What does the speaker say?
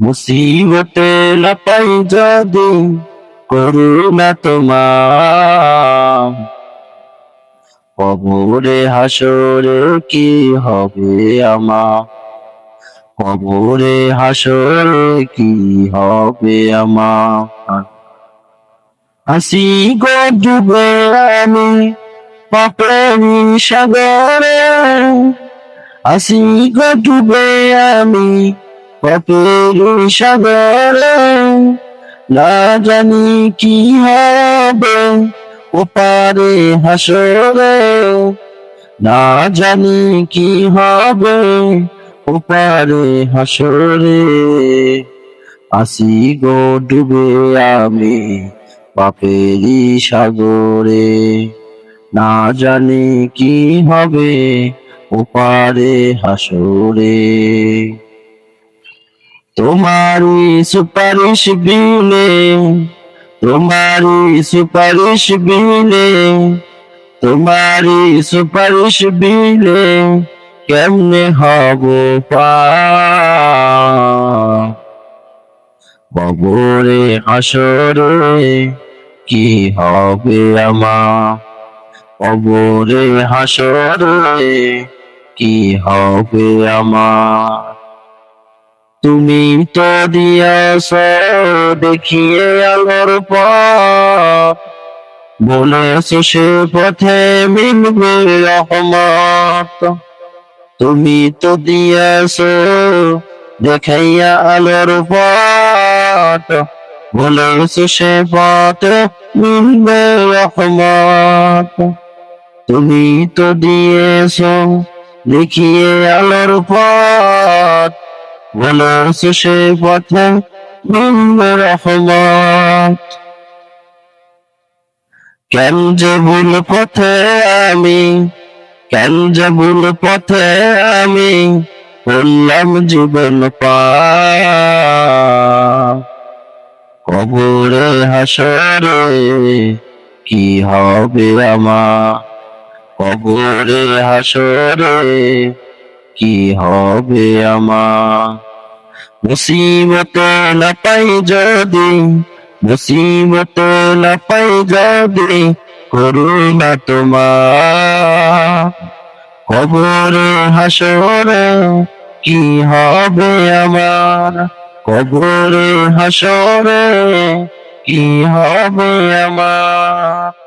মুসিবতে লাপাই যদি করুণা তোমার। কবরে হাসরে কি হবে আমার? কবরে হাসরে কি হবে আমার? আসি গো ডুবে আমি পাপড়ের সাগরে। আসি গো ডুবে আমি পাপের সাগরে না জানি কি হবে, ওপারে হাসরে না জানি কি হবে, ওপারে হাসরে আসি গো ডুবে আমি পাপেরই সাগরে। না জানি কি হবে, ওপারে হাসরে। তোমারই সুপারিশ বিলে তোমারই সুপারিশ বিলে তোমারই সুপারিশ বিলে কেমনে হব পা? কবরে হাসরে কি হবে আমার কবরে হাসরে কি হবে আমার তুমি তো দিয়াছ দেখিয়ে আলোর পথ। বলেছ সে পথে মিলবে রহমত। তুমি তো দিয়াছ দেখাইয়া আলোর পথ। বলেছ সে পথ মিলবে রহমত। তুমি তো দিয়েছ দেখিয়ে আলোর পথ। বলেছ সে পথে মিলবে রহমত কেন যে ভুল পথে আমি কেন যে ভুল পথে আমি বললাম জীবন কবরে হাসরে কি হবে আমার কবরে হাসরে কি হবে আমার মুসিবত না পাই যদি, মুসিবত না পাই যদি, করুণা তোমার। কবরে হাসরে কি হবে আমার? কবরে হাসরে কি হবে আমার?